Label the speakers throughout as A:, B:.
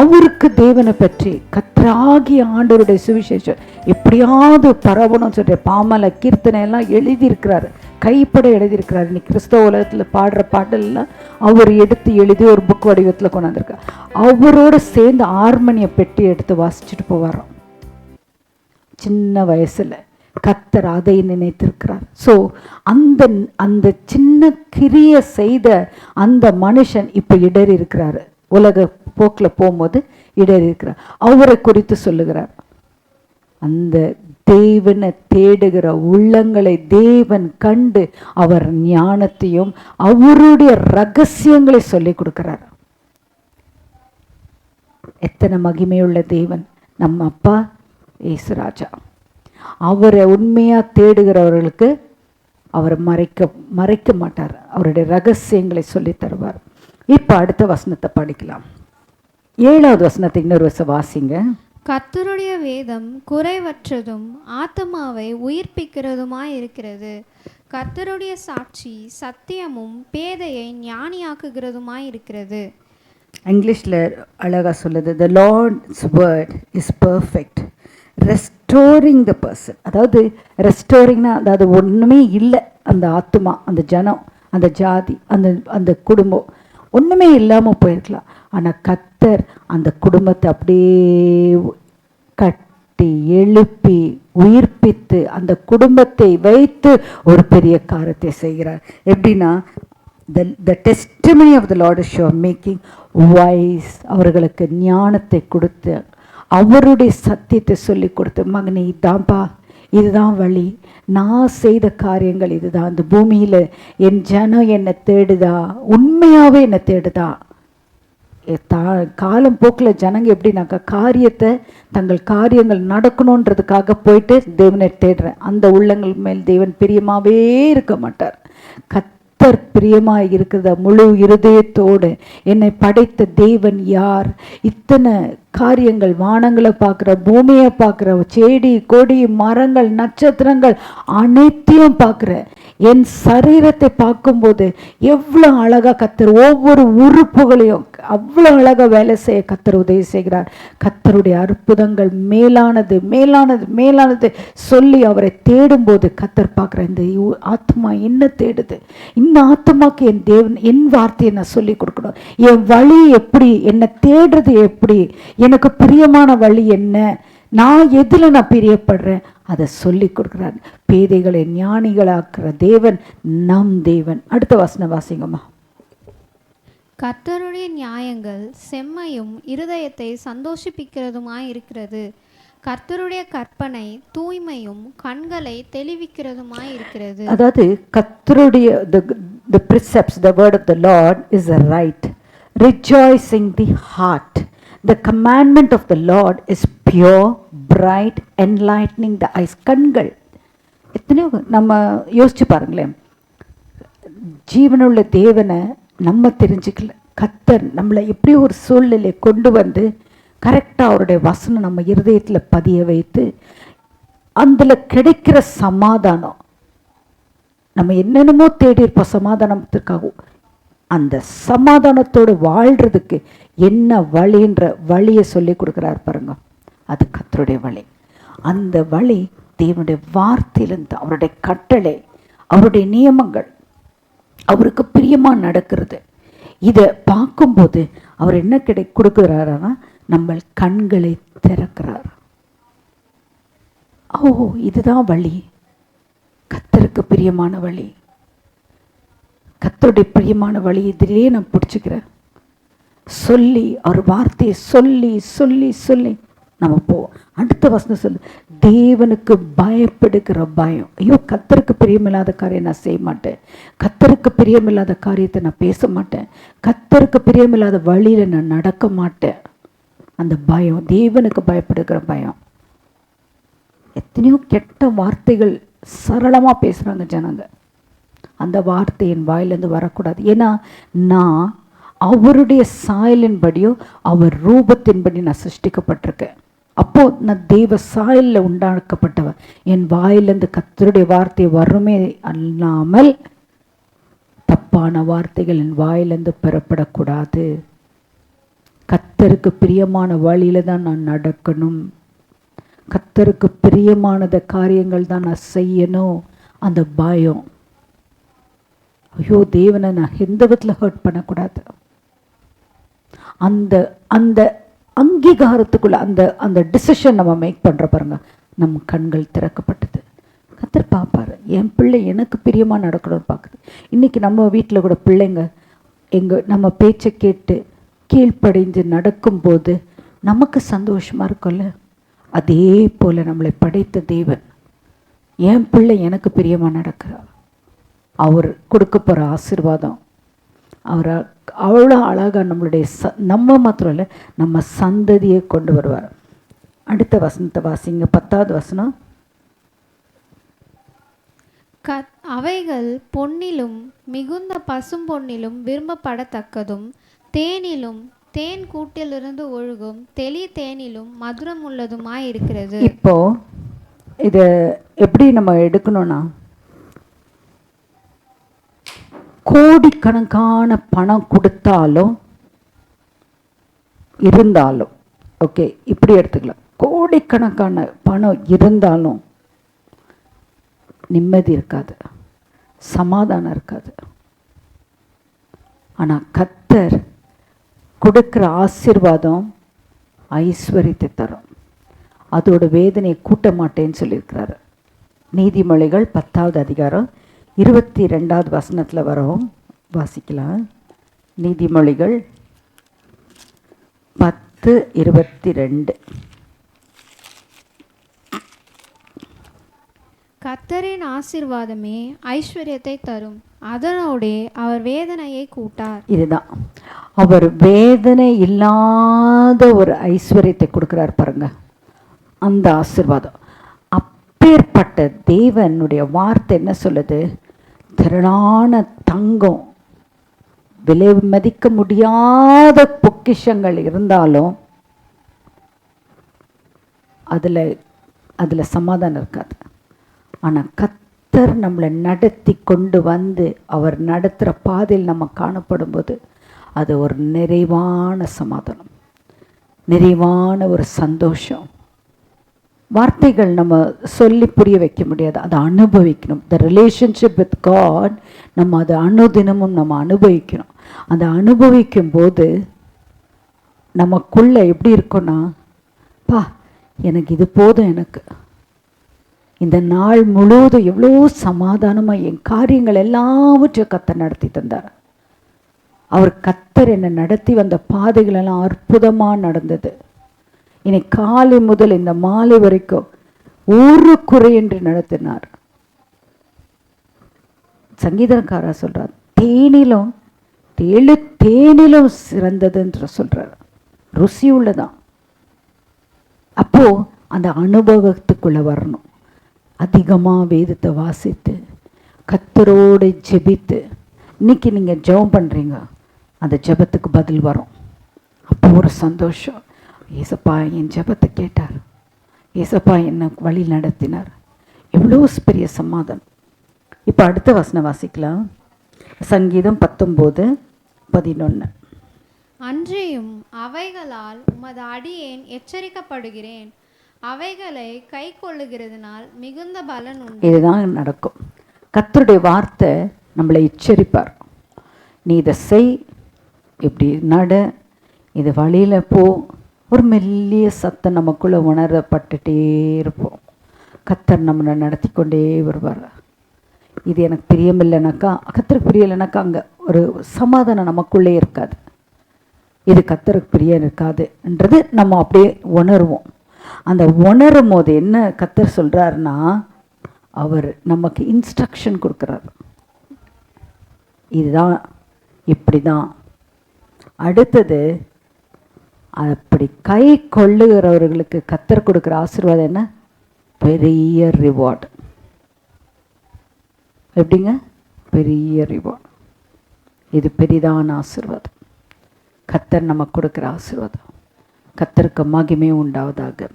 A: அவருக்கு தேவனை பற்றி கத்ராகி ஆண்டவருடைய சுவிசேஷம். எப்படியாவது பரவணும்னு சொல்ற பாமல கீர்த்தனை எல்லாம் எழுதியிருக்கிறாரு. கைப்பட எழுதியிருக்கிறாரு. இன்னைக்கு கிறிஸ்தவ உலகத்தில் பாடுற பாட்டெல்லாம் அவர் எடுத்து எழுதி ஒரு புக் வடிவத்தில் கொண்டாந்துருக்கார். அவரோட சேர்ந்து ஆர்மனிய பெட்டி எடுத்து வாசிச்சுட்டு போவாராம். சின்ன வயசில் கத்தர் அதை நினைத்திருக்கிறார். ஸோ அந்த அந்த சின்ன கிரிய செய்த அந்த மனுஷன் இப்போ இடறி இருக்கிறாரு உலக போக்கில் போகும்போது இடர் இருக்கிறார். அவரை குறித்து சொல்லுகிறார். அந்த தேவனை தேடுகிற உள்ளங்களை தேவன் கண்டு அவர் ஞானத்தையும் அவருடைய ரகசியங்களை சொல்லி கொடுக்கிறார். எத்தனை மகிமையுள்ள தேவன். நம்ம அப்பா ஏசுராஜா அவரை உண்மையா தேடுகிறவர்களுக்கு அவர் மறைக்க மறைக்க மாட்டார். அவருடைய ரகசியங்களை சொல்லி தருவார். இப்போ அடுத்த வசனத்தை படிக்கலாம். ஏழாவது வசனத்தை இன்னொரு வருஷம் வாசிங்க.
B: கர்த்தருடைய வேதம் குறைவற்றதும் ஆத்மாவை உயிர்ப்பிக்கிறதுமாய் இருக்கிறது கர்த்தருடைய சாட்சி சத்தியமும் பேதையை ஞானியாக்குகிறதுமாய் இருக்கிறது
A: இங்கிலீஷில் அழகாக சொல்லுது the Lord's word is perfect restoring the person அதாவது ரெஸ்டோரிங்னா அதாவது ஒன்றுமே இல்லை. அந்த ஆத்மா அந்த ஜனம் அந்த ஜாதி அந்த அந்த குடும்பம் ஒன்றுமே இல்லாமல் போயிருக்கலாம். ஆனால் கத்தர் அந்த குடும்பத்தை அப்படியே கட்டி எழுப்பி உயிர்ப்பித்து அந்த குடும்பத்தை வைத்து ஒரு பெரிய காரியத்தை செய்கிறார். எப்படின்னா the the testimony of the Lord sure making wise அவர்களுக்கு ஞானத்தை கொடுத்து அவருடைய சத்தியத்தை சொல்லி கொடுத்து மகனே இதான்ப்பா இதுதான் வழி. நான் செய்த காரியங்கள் இதுதான். இந்த பூமியில் என் ஜனம் என்னை தேடுதா? உண்மையாகவே என்னை தேடுதா? தா காலம் போக்கில் ஜனங்க எப்படின்னாக்கா காரியத்தை தங்கள் காரியங்கள் நடக்கணுன்றதுக்காக போயிட்டு தேவனை தேடுறேன். அந்த உள்ளங்கள் மேல் தேவன் பிரியமாகவே இருக்க மாட்டார். கத் கத்தர் பிரியமாக இருக்கிறத முழு இருதயத்தோடு என்னை படைத்த தேவன் யார்? இத்தனை காரியங்கள் வானங்களை பார்க்குற பூமியை பார்க்குற செடி கொடி மரங்கள் நட்சத்திரங்கள் அனைத்தையும் பார்க்குற என் சரீரத்தை பார்க்கும்போது எவ்வளோ அழகாக கத்தர் ஒவ்வொரு உறுப்புகளையும் அவ்வளோ அழகாக வேலை செய்ய கத்தர் உதவி செய்கிறார். கத்தருடைய அற்புதங்கள் மேலானது மேலானது மேலானது சொல்லி அவரை தேடும்போது கத்தர் பார்க்குற இந்த ஆத்மா என்ன தேடுது? இந்த ஆத்மாக்கு என் தேவன் என் வார்த்தையை நான் சொல்லி கொடுக்கணும். என் வழி எப்படி என்னை தேடுறது எப்படி எனக்கு பிரியமான வழி என்ன? நான் எதில் நான் பிரியப்படுறேன்? அதை சொல்லி கொடுக்குறார். பேதைகளை ஞானிகளாக்குற தேவன் நம் தேவன். அடுத்த வசனம் வாசிங்கம்மா.
B: கர்த்தருடைய நியாயங்கள் செம்மையும் இருதயத்தை சந்தோஷிப்பிக்கிறதுமாய் இருக்கிறது. கர்த்தருடைய கற்பனை தூய்மையும் கண்களை தெளிவிக்கிறதுமாய் இருக்கிறது.
A: அதாவது கத்தருடைய the the precepts the word of the lord is a right. Rejoicing the the commandment of the Lord is pure bright enlightening the eyes கண்கள் எத்தனையோ நம்ம யோசிச்சு பாருங்களேன் ஜீவனுள்ள தேவனை நம்ம தெரிஞ்சுக்கல கத்தர் நம்மளை எப்படி ஒரு சூழ்நிலையை கொண்டு வந்து கரெக்டாக அவருடைய வசனம் நம்ம இருதயத்தில் பதிய வைத்து அதில் கிடைக்கிற சமாதானம் நம்ம என்னென்னமோ தேடி இருப்போம் சமாதானத்திற்காகவும் அந்த சமாதானத்தோடு வாழ்கிறதுக்கு என்ன வழின்ற வழியை சொல்லி கொடுக்குறார் பாருங்க. அது கத்தருடைய வழி. அந்த வழி தேவனுடைய வார்த்தையிலிருந்து அவருடைய கட்டளை அவருடைய நியமங்கள் அவருக்கு பிரியமாக நடக்கிறது. இதை பார்க்கும்போது அவர் என்ன கிடை கொடுக்குறாருன்னா நம்ம கண்களை திறக்கிறார். ஓ இதுதான் வழி. கத்தருக்கு பிரியமான வழி. கத்தருடைய பிரியமான வழி இதிலேயே நான் பிடிச்சிக்கிறேன். சொல்லி அவர் வார்த்தையை சொல்லி சொல்லி சொல்லி நம்ம போவோம். அடுத்த வசனம் சொல்லு. தேவனுக்கு பயப்படுகிற பயம். ஐயோ கத்தருக்கு பிரியமில்லாத காரியம் நான் செய்ய மாட்டேன். கத்தருக்கு பிரியமில்லாத காரியத்தை நான் பேச மாட்டேன். கத்தருக்கு பிரியமில்லாத வழியில் நான் நடக்க மாட்டேன். அந்த பயம் தேவனுக்கு பயப்படுகிற பயம். எத்தனையோ கெட்ட வார்த்தைகள் சரளமாக பேசுகிறாங்க ஜனங்க. அந்த வார்த்தை என் வாயிலேருந்து வரக்கூடாது. ஏன்னா நான் அவருடைய சாயலின்படியோ அவர் ரூபத்தின்படி நான் சிருஷ்டிக்கப்பட்டிருக்கேன். அப்போ நான் தெய்வ சாயலில் உண்டாக்கப்பட்டவன். என் வாயிலிருந்து கத்தருடைய வார்த்தை வருமே அல்லாமல் தப்பான வார்த்தைகள் என் வாயிலிருந்து பெறப்படக்கூடாது. கத்தருக்கு பிரியமான வழியில தான் நான் நடக்கணும். கத்தருக்கு பிரியமானத காரியங்கள் தான் நான் செய்யணும். அந்த பயம். ஐயோ தேவனை நான் எந்த விதத்தில் ஹர்ட் பண்ணக்கூடாது. அந்த அந்த அங்கீகாரத்துக்குள்ள அந்த அந்த டிசிஷன் நம்ம மேக் பண்ணுற பாருங்க. நம் கண்கள் திறக்கப்பட்டது. கத்தர் பார்ப்பாரு. என் பிள்ளை எனக்கு பிரியமாக நடக்கணும்னு பார்க்குது. இன்றைக்கி நம்ம வீட்டில் கூட பிள்ளைங்க எங்கள் நம்ம பேச்சை கேட்டு கீழ்ப்படைந்து நடக்கும்போது நமக்கு சந்தோஷமாக இருக்கும்ல? அதே போல் நம்மளை படைத்த தேவன் என் பிள்ளை எனக்கு பிரியமாக நடக்கிறார். அவர் கொடுக்க போகிற ஆசீர்வாதம் அவர் அவ்வளோ அழகாக நம்மளுடைய ச நம்ம மாத்திரம் இல்லை நம்ம சந்ததியை கொண்டு வருவார். அடுத்த வசனத்தை வாசிங்க பத்தாவது வசனம்.
B: கத் அவைகள் பொன்னிலும் மிகுந்த பசும் பொன்னிலும் விரும்பப்படத்தக்கதும் தேனிலும் தேன் கூட்டிலிருந்து ஒழுகும் தெளி தேனிலும் மதுரமுள்ளதுமாய் இருக்கிறது
A: இப்போ இதை எப்படி நம்ம எடுக்கணும்னா கோடிக்கணக்கான பணம் கொடுத்தாலும் இருந்தாலும் ஓகே இப்படி எடுத்துக்கலாம். கோடிக்கணக்கான பணம் இருந்தாலும் நிம்மதி இருக்காது சமாதானம் இருக்காது. ஆனால் கத்தர் கொடுக்குற ஆசீர்வாதம் ஐஸ்வர்யத்தை தரும். அதோட வேதனையை கூட்ட மாட்டேன்னு சொல்லியிருக்கிறாரு. நீதிமொழிகள் பத்தாவது அதிகாரம் இருபத்தி ரெண்டாவது வசனத்தில் வரும். வாசிக்கலாம். நீதிமொழிகள் பத்து இருபத்தி ரெண்டு
B: கர்த்தரின் ஆசீர்வாதமே ஐஸ்வர்யத்தை தரும். அதனோடே அவர் வேதனையை கூட்டார்.
A: இதுதான். அவர் வேதனை இல்லாத ஒரு ஐஸ்வர்யத்தை கொடுக்குறார் பாருங்க. அந்த ஆசீர்வாதம். அப்பேற்பட்ட தேவனுடைய வார்த்தை என்ன சொல்லுது? திரளான தங்கம். விலை மதிக்க முடியாத பொக்கிஷங்கள் இருந்தாலும் அதில் அதில் சமாதானம் இருக்காது. ஆனால் கத்தர் நம்மளை நடத்தி கொண்டு வந்து அவர் நடத்துகிற பாதையில் நம்ம காணப்படும்போது அது ஒரு நிறைவான சமாதானம். நிறைவான ஒரு சந்தோஷம். வார்த்தைகள் நம்ம சொல்லி புரிய வைக்க முடியாது. அதை அனுபவிக்கணும். த ரிலேஷன்ஷிப் வித் காட் நம்ம அதை அனுதினமும் நம்ம அனுபவிக்கணும். அதை அனுபவிக்கும் போது நமக்குள்ளே எப்படி இருக்கும்னா பா எனக்கு இது போதும் எனக்கு. இந்த நாள் முழுவதும் எவ்வளோ சமாதானமாக என் காரியங்கள் எல்லாவற்றையும் கத்தை நடத்தி தந்தார். அவர் கத்தர் என்னை நடத்தி வந்த பாதைகளெல்லாம் அற்புதமாக நடந்தது. இனி காலை முதல் இந்த மாலை வரைக்கும் ஒரு குறையின்றி நடத்தினார். சங்கீதக்காரர் சொல்றார் தேனிலும் தேழு தேனிலும் சிறந்ததுன்ற சொல்றார். ருசி உள்ளதான் அப்போ அந்த அனுபவத்துக்குள்ள வரணும். அதிகமாக வேதத்தை வாசித்து கத்தரோடு ஜெபித்து இன்னைக்கு நீங்கள் ஜெபம் பண்ணுறீங்க அந்த ஜெபத்துக்கு பதில் வரும். அப்போ ஒரு சந்தோஷம். ஏசப்பா என் ஜெபத்தை கேட்டார். ஏசப்பா என்னை வழி நடத்தினார். எவ்வளோ பெரிய சமாதானம். இப்போ அடுத்த வசனம் வாசிக்கலாம். சங்கீதம் பத்தொம்போது பதினொன்று
B: அன்றியும் அவைகளால் உமது அடியேன் எச்சரிக்கப்படுகிறேன். அவைகளை கை கொள்ளுகிறதுனால் மிகுந்த பலன் உண்டு.
A: இதுதான் நடக்கும். கர்த்தருடைய வார்த்தை நம்மளை எச்சரிப்பார். நீ இதை செய் இப்படி நட இது வழியில் போ ஒரு மெல்லிய சத்தம் நமக்குள்ளே உணரப்பட்டுட்டே இருப்போம். கத்தர் நம்மளை நடத்தி கொண்டே வருவார். இது எனக்கு பிரியமில்லைனாக்கா கத்தருக்கு பிரியலைனாக்கா அங்கே ஒரு சமாதானம் நமக்குள்ளே இருக்காது. இது கத்தருக்கு பிரியம் இருக்காதுன்றது நம்ம அப்படியே உணர்வோம். அந்த உணரும் போது என்ன கத்தர் சொல்கிறாருன்னா அவர் நமக்கு இன்ஸ்ட்ரக்ஷன் கொடுக்குறாரு. இதுதான் இப்படி தான் அடுத்தது அப்படி கை கொள்ளுகிறவர்களுக்கு கத்தர் கொடுக்குற ஆசீர்வாதம் என்ன? பெரிய ரிவார்டு எப்படிங்க? பெரிய ரிவார்டு இது பெரிதான ஆசிர்வாதம். கத்தர் நமக்கு கொடுக்குற ஆசீர்வாதம். கத்தருக்கு மகிமே உண்டாவதாக.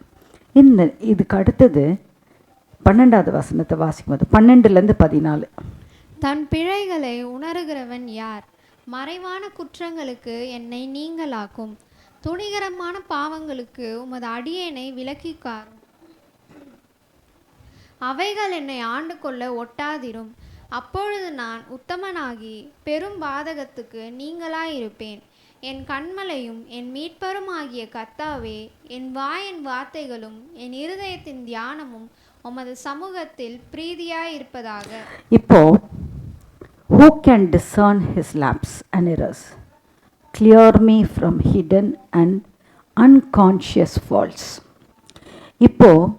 A: இந்த இதுக்கு அடுத்தது பன்னெண்டாவது வசனத்தை வாசிக்கும் போது பன்னெண்டுலேருந்து பதினாலு.
B: தன் பிழைகளை உணருகிறவன் யார்? மறைவான குற்றங்களுக்கு என்னை நீங்களாக்கும். துணிகரமான பாவங்களுக்கு உமது அடியேனை விலக்கிக்காரும் அவைகள் என்னை ஆண்டு கொள்ள ஒட்டாதிரும். அப்பொழுது நான் உத்தமனாகி பெரும் பாதகத்துக்கு நீங்களாயிருப்பேன். என் கண்மலையும் என் மீட்பரும் ஆகிய கர்த்தாவே என் வாயின் வார்த்தைகளும் என் இருதயத்தின் தியானமும் உமது சமூகத்தில் பிரீதியாயிருப்பதாக.
A: இப்போ who can discern his lapses and errors clear me from hidden and unconscious faults இப்போ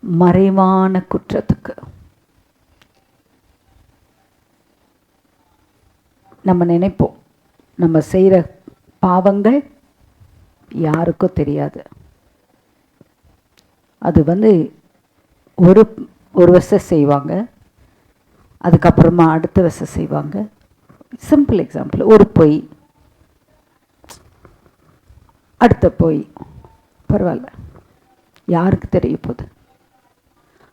A: மறைவான குற்றத்துக்கு நம்ம நினைப்போம். நம்ம செய்கிற பாவங்கள் யாருக்கும் தெரியாது. அது வந்து ஒரு ஒரு வருஷம் செய்வாங்க. அதுக்கப்புறமா அடுத்த வருஷம் செய்வாங்க. சிம்பிள் எக்ஸாம்பிள் ஒரு பொய். அடுத்த போய் பரவாயில்ல. யாருக்கு தெரிய போகுது?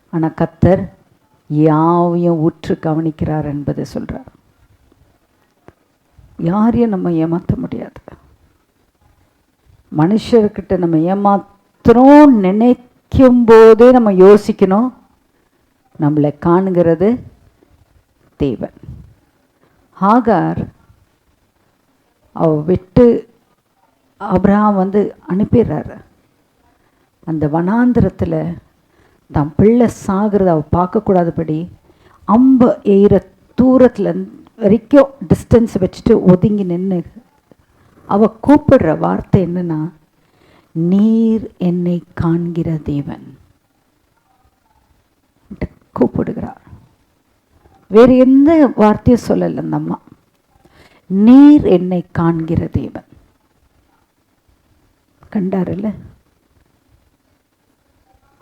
A: ஆனால் கத்தர் யாவையும் உற்று கவனிக்கிறார் என்பதை சொல்கிறார் யாரையும் நம்ம ஏமாற்ற முடியாது. மனுஷர்கிட்ட நம்ம ஏமாத்துறோம் நினைக்கும் போதே நம்ம யோசிக்கணும் நம்மளை காணுகிறது தேவன். ஆகார் அவ விட்டு அப்ரஹாம் வந்து அனுப்பிடுறாரு. அந்த வனாந்திரத்தில் தான் பிள்ளை சாகிறத அவ பார்க்கக்கூடாதபடி அம்ப எயிற தூரத்தில் வரைக்கும் டிஸ்டன்ஸ் வச்சுட்டு ஒதுங்கி நின்று அவள் கூப்பிடுற வார்த்தை என்னன்னா நீர் என்னை காண்கிற தேவன். கூப்பிடுகிறார். வேறு எந்த வார்த்தையும் சொல்லலை அந்த அம்மா. நீர் என்னை காண்கிற தேவன். கண்டாருல்ல?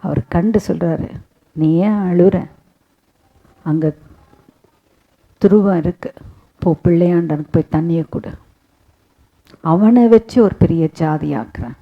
A: அவர் கண்டு சொல்கிறாரு நீ ஏன் அழுற? அங்கே துருவம் இருக்குது போ பிள்ளையாண்டனுக்கு போய் தண்ணியை கொடு. அவனை வச்சு ஒரு பெரிய ஜாதி ஆக்குறேன்.